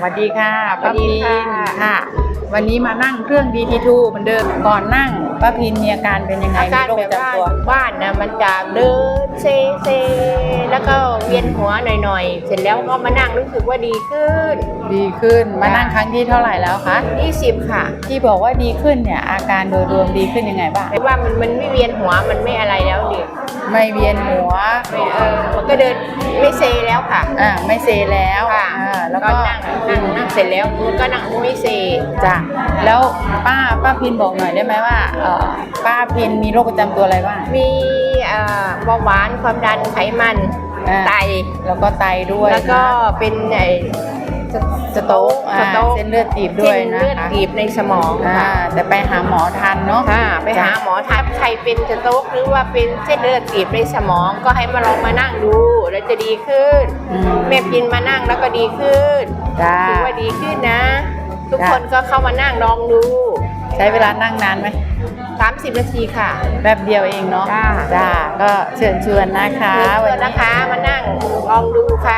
สวัสดีค่ะป้าสวัสดีพินค่ะค่ะ วันนี้มานั่งเครื่อง DT2 เหมือนเดิมก่อนนั่งป้าพินมีอาการเป็นยังไงอาการมีโรคแบปบระว่าจำตัวบ้านนะมันจะเดินเซเซแล้วก็เวียนหัวหน่อยๆ เสร็จแล้วก็มานั่งรู้สึกว่าดีขึ้น ดีขึ้นมานั่งครั้งที่เท่าไหร่แล้วคะ20 ค่ะ ที่บอกว่าดีขึ้นเนี่ยอาการโดยรวมดีขึ้นยังไงบ้างแต่ว่ามันมันไม่เวียนหัวมันไม่อะไรแล้วดิไม่เวียนหัวไม่ เออมันก็เดินไม่เซแล้วค่ะ อ่าไม่เซแล้วค่ะอ่าแล้วก็นั่งนั่งนั่งเสร็จแล้วมันก็นั่งไม่เซจ้ะแล้วป้าป้าพินบอกหน่อยได้ไหมว่าเอ่อป้าพินมีโรคประจำตัวอะไรบ้างมีเอ่อเบาหวานความดันไขมันอ่าไตแล้วก็ไตด้วยแล้วก็นะเป็นไอ้ สโต๊กสโต๊ก เส้นเลือดตีบด้วยเส้นนะเลือดคะตีบในสมองอ่าค่ะแต่ไปหาหมอทันเนาะค่ะไปหาหมอทับใครเป็นสโต๊กหรือว่าเป็นเส้นเลือดตีบในสมองก็ให้มาลองมานั่งดูแล้วจะดีขึ้น อืมแม่พินมานั่งแล้วก็ดีขึ้นจ้า ถือว่าดีขึ้นนะ ทุกจ้ะ คนก็เข้ามานั่งลองดูใช้เวลานั่งนานไหม30 นาทีค่ะ แป๊บเดียวเองเนาะจ้า จ้าก็เชิญชวนนะคะ เชิญชวนนะคะมานั่งลองดูค่ะ